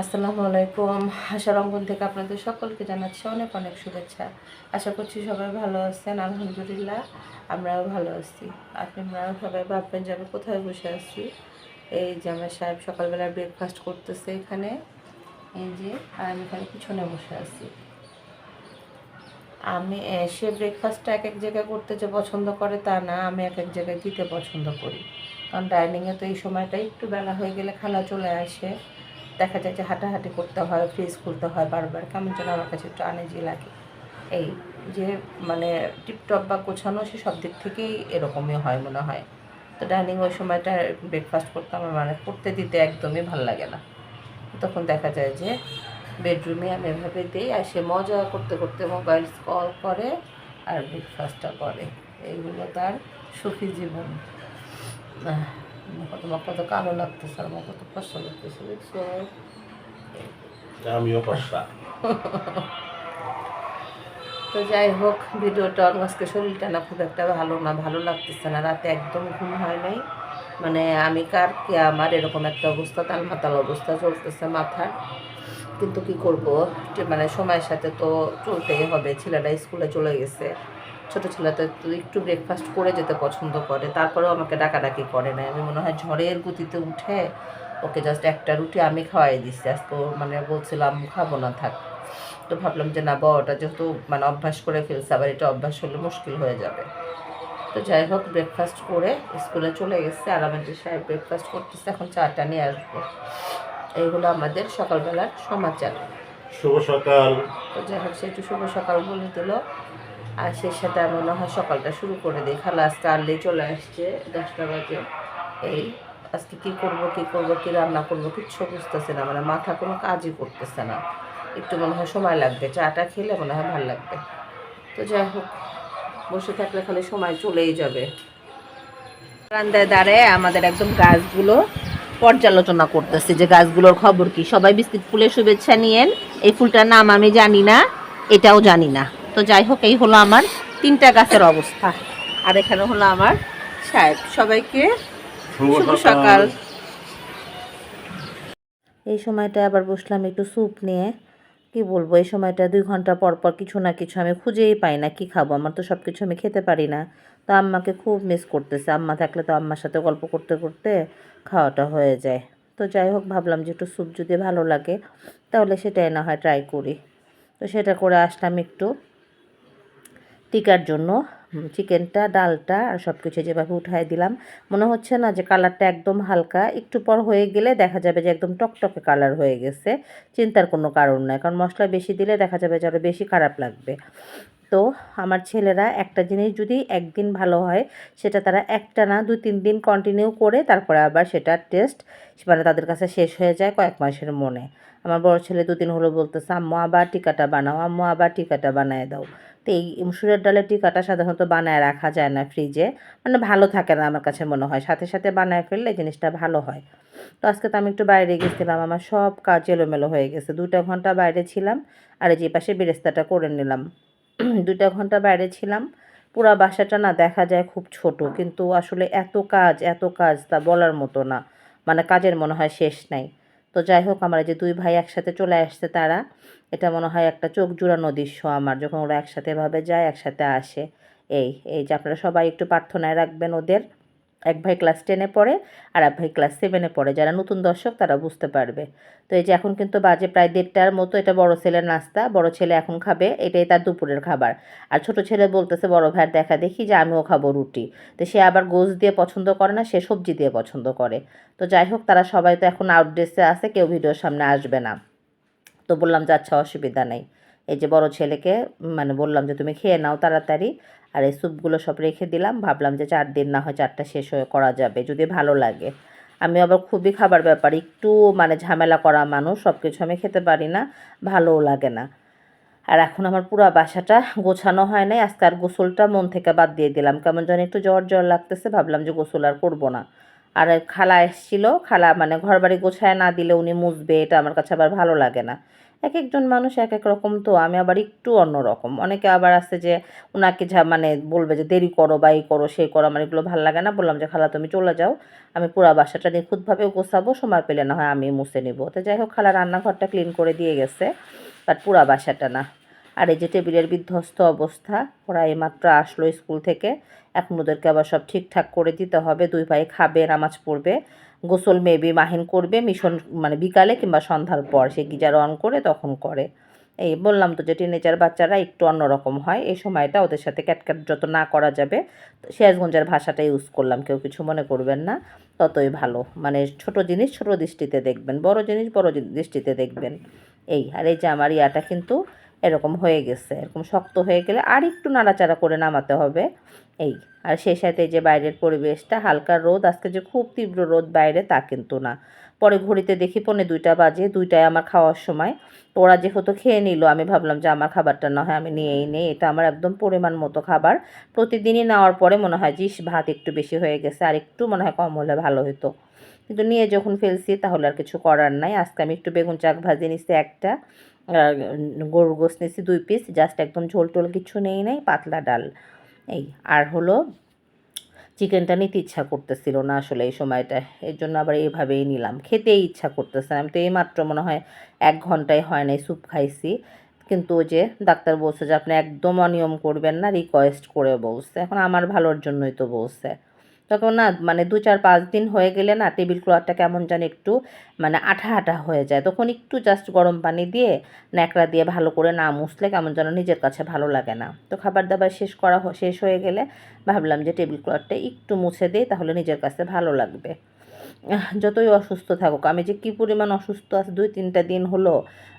আসসালামু আলাইকুম। আশা রঙ্গন থেকে আপনাদের সকলকে জানাচ্ছি অনেক অনেক শুভেচ্ছা। আশা করছি সবাই ভালো আছেন, আলহামদুলিল্লাহ। আমরাও ভালো আছি। আপনারাও সবাই ভাববেন যে আমি কোথায় বসে আছি? এই যে আমার সাহেব সকালবেলা ব্রেকফাস্ট করতেছে এখানে। এই যে, আর আমি এখানে পিছনে বসে আছি। আমি সে ব্রেকফাস্টটা এক এক জায়গায় করতে যে পছন্দ করে তা না, আমি এক এক জায়গায় দিতে পছন্দ করি। কারণ ডাইনিংয়ে তো এই সময়টা একটু বেলা হয়ে গেলে খালা চলে আসে। দেখা যায় যে হাঁটাহাঁটি করতে হয় ফ্রিজ খুলতে হয় বারবার। কেমন যেন আমার কাছে একটু আনেজি লাগে। এই যে মানে টিপটপ বা গোছানো সে সব দিক থেকেই এরকমই হয় মনে হয়। তো ডাইনিং ওই সময়টা ব্রেকফাস্ট করতে আমার মানে করতে দিতে একদমই ভালো লাগে না। তখন দেখা যায় যে বেডরুমে আমি এভাবে দিই আর সে মজা করতে করতে মোবাইল কল করে আর ব্রেকফাস্টটা করে। এইগুলো তার সুখী জীবন। কত কালো লাগতেছে আমার কত কষ্ট লাগতেছে আমিও তো যাই হোক ভিডিওটা আজকে শরীরটা না খুব একটা ভালো না ভালো লাগতেছে না রাতে একদম ঘুম হয় নাই মানে আমি কার কি আমার এরকম একটা অবস্থা তাল মাতাল অবস্থা চলতেছে মাথার কিন্তু কি করব মানে সময়ের সাথে তো চলতেই হবে ছেলেরা স্কুলে চলে গেছে ছোট ছেলেটা তো একটু ব্রেকফাস্ট করে যেতে পছন্দ করে। তারপরেও আমাকে ডাকাডাকি করে না। আমি মনে হয় ঝড়ের গতিতে উঠে ওকে জাস্ট একটা রুটি আমি খাওয়াই দিচ্ছি আজকে মানে বলছিলাম খাব না থাক। তো ভাবলাম যে না বড়টা যেহেতু মানে অভ্যাস করে ফেলছে আবার এটা অভ্যাস হলে মুশকিল হয়ে যাবে। তো যাই হোক ব্রেকফাস্ট করে স্কুলে চলে গেছে। আর আমাদের সাহেব ব্রেকফাস্ট করতেছে এখন চাটা নিয়ে আসব। এইগুলো আমাদের সকালবেলার সমাচার। শুভ সকাল। তো যাই হোক সে একটু শুভ সকাল বলে দিল। আর সেই সাথে আমি মনে হয় সকালটা শুরু করে দিই। খালা আজকে আর্লি চলে আসছে, দশটা বাজে। এই আজকে কি করব কি করব, কি রান্না করব কিচ্ছু বুঝতেছে না। মানে মাথা কোনো কাজই করতেছে না। একটু মনে হয় সময় লাগবে। চাটা খেলে মনে হয় ভালো লাগবে। তো যাই হোক, বসে থাকলে খালি সময় চলেই যাবে। বারান্দায় দাঁড়ায় আমাদের একদম গাছগুলো পর্যালোচনা করতেছে যে গাছগুলোর খবর কি। সবাই বিস্কিট ফুলের শুভেচ্ছা নিয়েন। এই ফুলটার নাম আমি জানি না, এটাও জানি না। তো যাই হোক এই হলো আমার তিনটা গাছের অবস্থা। আর এখানে হলো আমার সাহেব। সবাইকে শুভ সকাল। এই সময়টা আবার বসলাম একটু স্যুপ নিয়ে। কি বলব এই সময়টা দুই ঘণ্টা পর পর কিছু না কিছু আমি খুঁজেই পাই না কি খাব? আমার তো সব কিছু আমি খেতে পারি না। তো আম্মাকে খুব মিস করতেছে। আম্মা থাকলে তো আম্মার সাথে গল্প করতে করতে খাওয়াটা হয়ে যায়। তো যাই হোক ভাবলাম যে একটু স্যুপ যদি ভালো লাগে তাহলে সেটাই না হয় ট্রাই করি। তো সেটা করে আসলাম একটু। টিকার জন্য চিকেনটা, ডালটা আর সব কিছু যেভাবে উঠাই দিলাম। মনে হচ্ছে না যে কালারটা একদম হালকা। একটু পর হয়ে গেলে দেখা যাবে যে একদম টকটকে কালার হয়ে গেছে। চিন্তার কোনো কারণ নাই, কারণ মশলা বেশি দিলে দেখা যাবে যে আরও বেশি খারাপ লাগবে। তো আমার ছেলেরা একটা জিনিস যদি একদিন ভালো হয়, সেটা তারা একটা না দুই তিন দিন কন্টিনিউ করে তারপরে আবার সেটা টেস্ট মানে তাদের কাছে শেষ হয়ে যায় কয়েক মাসের মনে। আমার বড় ছেলে দুদিন হলো বলতেছে, আম্মু, আবার টিকাটা বানাও, আম্মু, আবার টিকাটা বানায় দাও। তো এই মুসুরের ডালের টিকাটা সাধারণত বানায় রাখা যায় না ফ্রিজে। মানে ভালো থাকে না আমার কাছে মনে হয়। সাথে সাথে বানায় ফেললে জিনিসটা ভালো হয়। তো আজকে তো আমি একটু বাইরে গেছিলাম। আমার সব কাজ এলোমেলো হয়ে গেছে। দুটা ঘণ্টা বাইরে ছিলাম আর যে পাশে বেরেস্তাটা করে নিলাম। দুটা ঘণ্টা বাইরে ছিলাম। পুরা বাসাটা না দেখা যায় খুব ছোট। কিন্তু আসলে এত কাজ এত কাজ তা বলার মতো না। মানে কাজের মনে হয় শেষ নাই। তো যাই হোক আমার যে দুই ভাই একসাথে চলে আসছে তারা, এটা মনে হয় একটা চোখ জুড়ানো দৃশ্য আমার, যখন ওরা একসাথে এভাবে যায়, একসাথে আসে। এই এই যে আপনারা সবাই একটু প্রার্থনায় রাখবেন ওদের। এক ভাই ক্লাস টেনে পড়ে আর এক ভাই ক্লাস সেভেনে পড়ে। যারা নতুন দর্শক, তারা বুঝতে পারবে। তো এই যে এখন কিন্তু বাজে প্রায় দেড়টার মতো, এটা বড় ছেলের নাস্তা। বড় ছেলে এখন খাবে, এটাই তার দুপুরের খাবার। আর ছোট ছেলে বলতেছে, বড় ভাইয়ের দেখা দেখি যে আমিও খাব রুটি। তো সে আবার গোস দিয়ে পছন্দ করে না, সে সবজি দিয়ে পছন্দ করে। তো যাই হোক, তারা সবাই তো এখন আউটড্রেসে আছে, কেউ ভিডিওর সামনে আসবে না। তো বললাম যে আচ্ছা অসুবিধা নেই। এই যে বড় ছেলেকে মানে বললাম যে, তুমি খেয়ে নাও তাড়াতাড়ি। আর এই স্যুপগুলো সব রেখে দিলাম। ভাবলাম যে চার দিন না হয় চারটা শেষ হয়ে করা যাবে, যদি ভালো লাগে। আমি আবার খুবই খাবার ব্যাপার, একটু মানে ঝামেলা করা মানুষ সব কিছু আমি খেতে পারি না, ভালোও লাগে না। আর এখন আমার পুরো বাসাটা গোছানো হয় নাই, আজকে আর গোসলটা মন থেকে বাদ দিয়ে দিলাম। কেমন যেন একটু জ্বর জ্বর লাগতেছে, ভাবলাম যে গোসল আর করব না। আর খালা এসেছিল, খালা মানে ঘর বাড়ি গোছায় না দিলে উনি মুছবে, এটা আমার কাছে আবার ভালো লাগে না। এক একজন মানুষ এক এক রকম তো, আমি আবার একটু অন্যরকম অনেকে আবার আছে যে ওনাকে যা মানে বলবে যে, দেরি করো বা এই করো সেই করো, আমার এগুলো ভালো লাগে না। বললাম যে, খালা, তুমি চলে যাও, আমি পুরো বাসাটা নিখুঁতভাবে গোছাবো, সময় পেলে না হয় আমি মুছে নিব। তো যাই হোক, খালা রান্নাঘরটা ক্লিন করে দিয়ে গেছে বাট পুরা বাসাটা না। আর এই যে টেবিলের বিধ্বস্ত অবস্থা, ওরা এইমাত্র আসলো স্কুল থেকে, এখন ওদেরকে আবার সব ঠিকঠাক করে দিতে হবে, দুই ভাই খাবে, নামাজ পড়বে। গোসল মেবি মাহিন করবে, মিশন মানে বিকালে কিংবা সন্ধ্যার পর সে গিজার অন করে তখন করে। এই বললাম তো যে টিনেজার বাচ্চারা একটু অন্যরকম হয়, এই সময়টা ওদের সাথে ক্যাটক্যাট যত না করা যাবে, সিরাজগঞ্জের ভাষাটা ইউজ করলাম, কেউ কিছু মনে করবেন না, ততই ভালো। মানে ছোট জিনিস ছোট দৃষ্টিতে দেখবেন, বড় জিনিস বড় দৃষ্টিতে দেখবেন। এই, আর এই যে আমার ইয়াটা কিন্তু এরকম হয়ে গেছে, এরকম শক্ত হয়ে গেলে আর একটু নাড়াচাড়া করে নামাতে হবে। এই, আর সেই সাথে যে বাইরের পরিবেশটা, হালকা রোদ, আজকে যে খুব তীব্র রোদ বাইরে, তা কিন্তু না। পরে ঘড়িতে দেখি পনে দুইটা বাজে, দুইটায় আমার খাওয়ার সময়। ওরা যেহেতু খেয়ে নিল, আমি ভাবলাম যে আমার খাবারটা না হয় আমি নিয়েই নেই, এটা আমার একদম পরিমাণ মতো খাবার। প্রতিদিনই নেওয়ার পরে মনে হয় যে ভাত একটু বেশি হয়ে গেছে, আর একটু মনে হয় কম হলে ভালো হতো কিন্তু নিয়ে যখন ফেলছি, তাহলে আর কিছু করার নাই। আজকে আমি একটু বেগুন চাক ভাজি নিছি একটা গরুর গোস নিছি দুই পিস জাস্ট একদম ঝোল টোল কিছু নেই নাই, পাতলা ডাল। এই, আর হলো চিকেনটা নিতে ইচ্ছা করতেছিল না আসলে এই সময়টা, এর জন্য আবার এইভাবেই নিলাম। খেতেই ইচ্ছা করতেছে। আমি তো এইমাত্র মনে হয় এক ঘন্টায় হয় নাই স্যুপ খাইছি। কিন্তু ওই যে ডাক্তার বলছে যে আপনি একদম অনিয়ম করবেন না রিকোয়েস্ট করে বলছে। এখন আমার ভালোর জন্যই তো বলছে। তখন না মানে দু চার পাঁচ দিন হয়ে গেলে না, টেবিল ক্লথটা কেমন জানি একটু মানে আঠা আঠা হয়ে যায়। তখন একটু জাস্ট গরম পানি দিয়ে, ন্যাকড়া দিয়ে ভালো করে না মুছলে কেমন যেন নিজের কাছে ভালো লাগে না। তো খাবার দাবার শেষ করা শেষ হয়ে গেলে ভাবলাম যে টেবিল ক্লথটা একটু মুছে দিই, তাহলে নিজের কাছে ভালো লাগবে। যতই অসুস্থ থাকুক, আমি যে কী পরিমাণ অসুস্থ আছে দুই তিনটা দিন হলো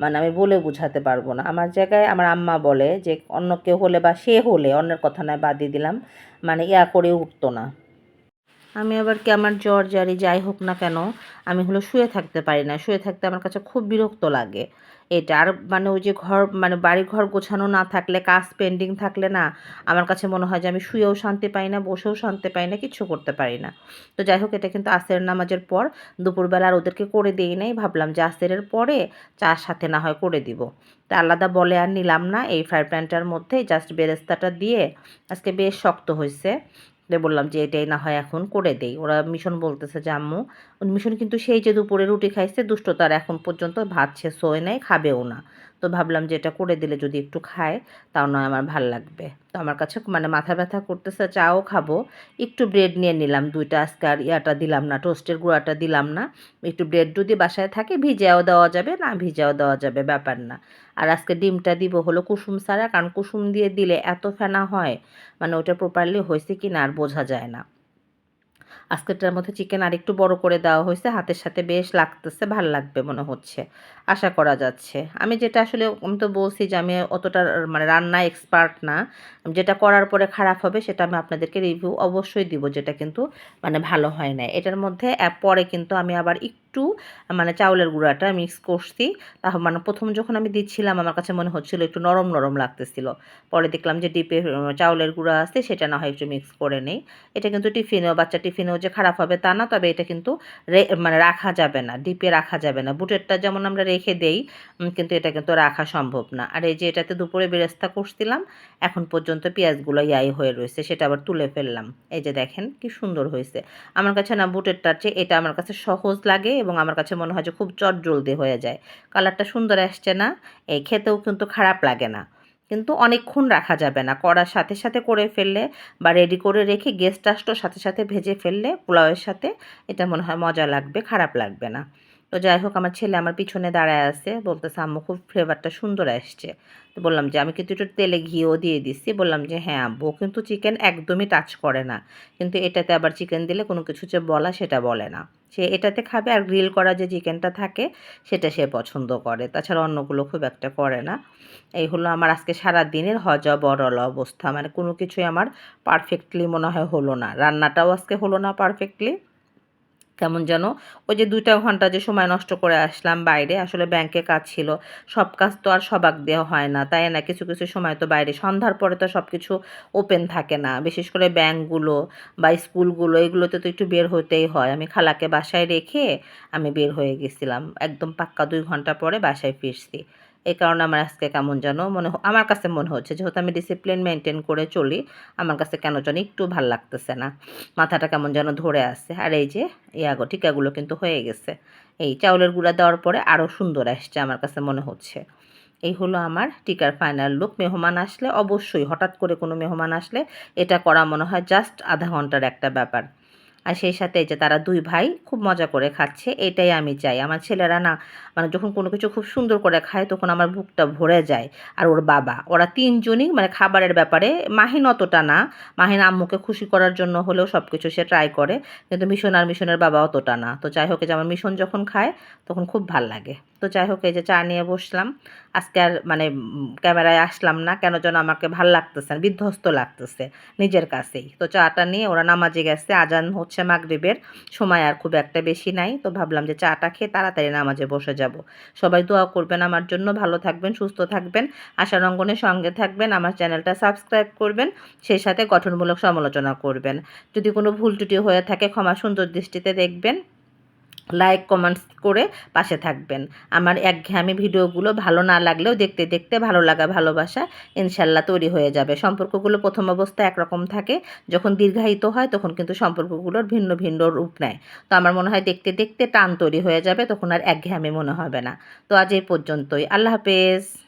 মানে আমি বলে বোঝাতে পারব না। আমার জায়গায় আমার আম্মা বলে যে, অন্য কেউ হলে বা সে হলে, অন্যের কথা নয় বাদ দিয়ে দিলাম মানে ইয়া করে উঠতো না। আমি আবার কি আমার জ্বর জারি, যাই হোক না কেন, আমি হলো শুয়ে থাকতে পারি না। শুয়ে থাকতে আমার কাছে খুব বিরক্ত লাগে এটা। আর মানে ওই যে ঘর মানে বাড়ি ঘর গোছানো না থাকলে, কাজ পেন্ডিং থাকলে না, আমার কাছে মনে হয় যে আমি শুয়েও শান্তি পাই না, বসেও শান্তি পাই না কিছু করতে পারি না। তো যাই হোক, এটা কিন্তু আসের নামাজের পর দুপুরবেলা আর ওদেরকে করে দিই নাই, ভাবলাম যে আসেরের পরে চার সাথে না হয় করে দিব। তা আলাদা বলে আর নিলাম না, এই ফ্রাই প্যানটার মধ্যে জাস্ট বেরেস্তাটা দিয়ে আজকে বেশ শক্ত হয়েছে বললাম যে, এটাই না হয় এখন করে দেই। ওরা মিশন বলতেছে যে, আম্মু, মিশন কিন্তু সেই যে দুপুরে রুটি খাইছে দুষ্টতার এখন পর্যন্ত ভাত সে সয় নাই, খাবেও না। তো ভাবলাম যে এটা করে দিলে যদি একটু খায়, তাও নয় আমার ভালো লাগবে। তো আমার কাছে মানে মাথা ব্যথা করতেছে, চাও খাব। একটু ব্রেড নিয়ে নিলাম দুইটা, আজকে আর ইয়াটা দিলাম না টোস্টের গুঁড়াটা দিলাম না। একটু ব্রেড যদি বাসায় থাকে ভিজাও দেওয়া যাবে, না ভিজাও দেওয়া যাবে, ব্যাপার না। আর আজকে ডিমটা দিব হলো কুসুম ছাড়া, কারণ কুসুম দিয়ে দিলে এত ফেনা হয় মানে ওটা প্রপারলি হয়েছে কি না আর বোঝা যায় না। আজকেরটার মধ্যে চিকেন আরেকটু বড় করে দেওয়া হয়েছে, হাতের সাথে বেশ লাগতেছে, ভালো লাগবে মনে হচ্ছে। আশা করা যাচ্ছে। আমি যেটা আসলে, আমি তো বলছি যে আমি অতটা মানে রান্না এক্সপার্ট না। যেটা করার পরে খারাপ হবে, সেটা আমি আপনাদেরকে রিভিউ অবশ্যই দিব, যেটা কিন্তু মানে ভালো হয় না এটার মধ্যে পরে কিন্তু আমি আবার একটু মানে চাউলের গুঁড়াটা মিক্স করছি। তা মানে প্রথম যখন আমি দিচ্ছিলাম, আমার কাছে মনে হচ্ছিল একটু নরম নরম লাগতেছিল। পরে দেখলাম যে ডিপে চাউলের গুঁড়া আছে, সেটা না হয় একটু মিক্স করে নেই। এটা কিন্তু টিফিনেও, বাচ্চা টিফিনেও যে খারাপ হবে তা না, তবে এটা কিন্তু মানে রাখা যাবে না, ডিপে রাখা যাবে না। বুটেরটা যেমন আমরা রেখে দেই কিন্তু এটা কিন্তু রাখা সম্ভব না। আর এই যে এটাতে দুপুরে বেরেস্তা করছিলাম, এখন পর্যন্ত পেঁয়াজগুলো ইয়াই হয়ে রয়েছে, সেটা আবার তুলে ফেললাম। এই যে দেখেন কি সুন্দর হয়েছে। আমার কাছে না বুটেরটার চেয়ে এটা আমার কাছে সহজ লাগে এবং আমার কাছে মনে হয় যে খুব চট জলদি হয়ে যায়। কালারটা সুন্দর আসছে না, এই খেতেও কিন্তু খারাপ লাগে না। কিন্তু অনেকক্ষণ রাখা যাবে না। করার সাথে সাথে করে ফেললে বা রেডি করে রেখে গেস্ট আসলো সাথে সাথে ভেজে ফেললে, পোলাওয়ের সাথে, এটা মনে হয় মজা লাগবে, খারাপ লাগবে না। তো যাই হোক, আমার ছেলে আমার পিছনে দাঁড়ায় আছে, বলতেছে, আম্মু, খুব ফ্লেভারটা সুন্দর আসছে। তো বললাম যে, আমি কিন্তু একটু তেলে ঘিও দিয়ে দিচ্ছি বললাম যে হ্যাঁ আব্বু কিন্তু চিকেন একদমই টাচ করে না। কিন্তু এটাতে আবার চিকেন দিলে কোনো কিছু যে বলা সেটা বলে না। সে এটাতে খাবে আর গ্রিল করা যে চিকেনটা থাকে, সেটা সে পছন্দ করে। তাছাড়া অন্যগুলো খুব একটা করে না। এই হলো আমার আজকে সারা দিনের হজা বরল অবস্থা। মানে কোনো কিছুই আমার পারফেক্টলি মনে হয় হলো না। রান্নাটাও আজকে হলো না পারফেক্টলি কেমন যেন? ওই যে দুইটা ঘণ্টা যে সময় নষ্ট করে আসলাম বাইরে, আসলে ব্যাংকে কাজ ছিল, সব কাজ তো আর সবাক দেওয়া হয় না, তাই না? কিছু কিছু সময় তো বাইরে, সন্ধ্যার পরে তো সব কিছু ওপেন থাকে না, বিশেষ করে ব্যাংকগুলো বা স্কুলগুলো, এগুলোতে তো একটু বের হতেই হয়। আমি খালাকে বাসায় রেখে আমি বের হয়ে গেছিলাম, একদম পাক্কা দুই ঘণ্টা পরে বাসায় ফিরছি। এই কারণে আমার আজকে কেমন যেন মনে আমার কাছে মনে হচ্ছে, যেহেতু আমি ডিসিপ্লিন মেনটেন করে চলি, আমার কাছে কেন যেন একটু ভালো লাগতেছে না। মাথাটা কেমন যেন ধরে আছে। আর এই যে ইয়াগো টিকাগুলো কিন্তু হয়ে গেছে। এই চাউলের গুঁড়া দেওয়ার পরে আরও সুন্দর আসছে আমার কাছে মনে হচ্ছে। এই হলো আমার টিকার ফাইনাল লুক মেহমান আসলে অবশ্যই, হঠাৎ করে কোনো মেহমান আসলে এটা করা মনে হয় জাস্ট আধা ঘণ্টার একটা ব্যাপার। আর সেই সাথে যে তারা দুই ভাই খুব মজা করে খাচ্ছে, এটাই আমি চাই। আমার ছেলেরা না মানে যখন কোনো কিছু খুব সুন্দর করে খায়, তখন আমার বুকটা ভরে যায়। আর ওর বাবা, ওরা তিনজনই মানে খাবারের ব্যাপারে মাহিন অতটা না। মাহিন আম্মুকে খুশি করার জন্য হলেও সব কিছু সে ট্রাই করে, কিন্তু মিশন আর মিশনের বাবা অতটা না। তো যাই হোক যে আমার মিশন যখন খায়, তখন খুব ভালো লাগে। তো যাই হোক, এই যে চা নিয়ে বসলাম। আজকে আর মানে ক্যামেরায় আসলাম না, কেন যেন আমাকে ভালো লাগতেছে না, বিধ্বস্ত লাগতেছে নিজের কাছেই। তো চাটা নিয়ে ওরা নামাজে গেছে, আজান হচ্ছে মাগরিবের, সময় আর খুব একটা বেশি নাই। তো ভাবলাম যে চাটা খেয়ে তাড়াতাড়ি নামাজে বসে যাব। সবাই দোয়া করবেন আমার জন্য, ভালো থাকবেন, সুস্থ থাকবেন। আশা রঙ্গনের সঙ্গে থাকবেন, আমার চ্যানেলটা সাবস্ক্রাইব করবেন, সেই সাথে গঠনমূলক সমালোচনা করবেন। যদি কোনো ভুল ত্রুটি হয়ে থাকে, ক্ষমা সুন্দর দৃষ্টিতে দেখবেন। লাইক কমেন্টস করে পাশে থাকবেন। আমার একঘেয়ামি ভিডিওগুলো ভালো না লাগলেও দেখতে দেখতে ভালো লাগা, ভালোবাসা ইনশাল্লাহ তৈরি হয়ে যাবে। সম্পর্কগুলো প্রথম অবস্থায় একরকম থাকে, যখন দীর্ঘায়িত হয় তখন কিন্তু সম্পর্কগুলোর ভিন্ন ভিন্ন রূপ নেয়। তো আমার মনে হয় দেখতে দেখতে টান তৈরি হয়ে যাবে, তখন আর একঘেয়ামি মনে হবে না। তো আজ এই পর্যন্তই। আল্লাহ হাফেজ।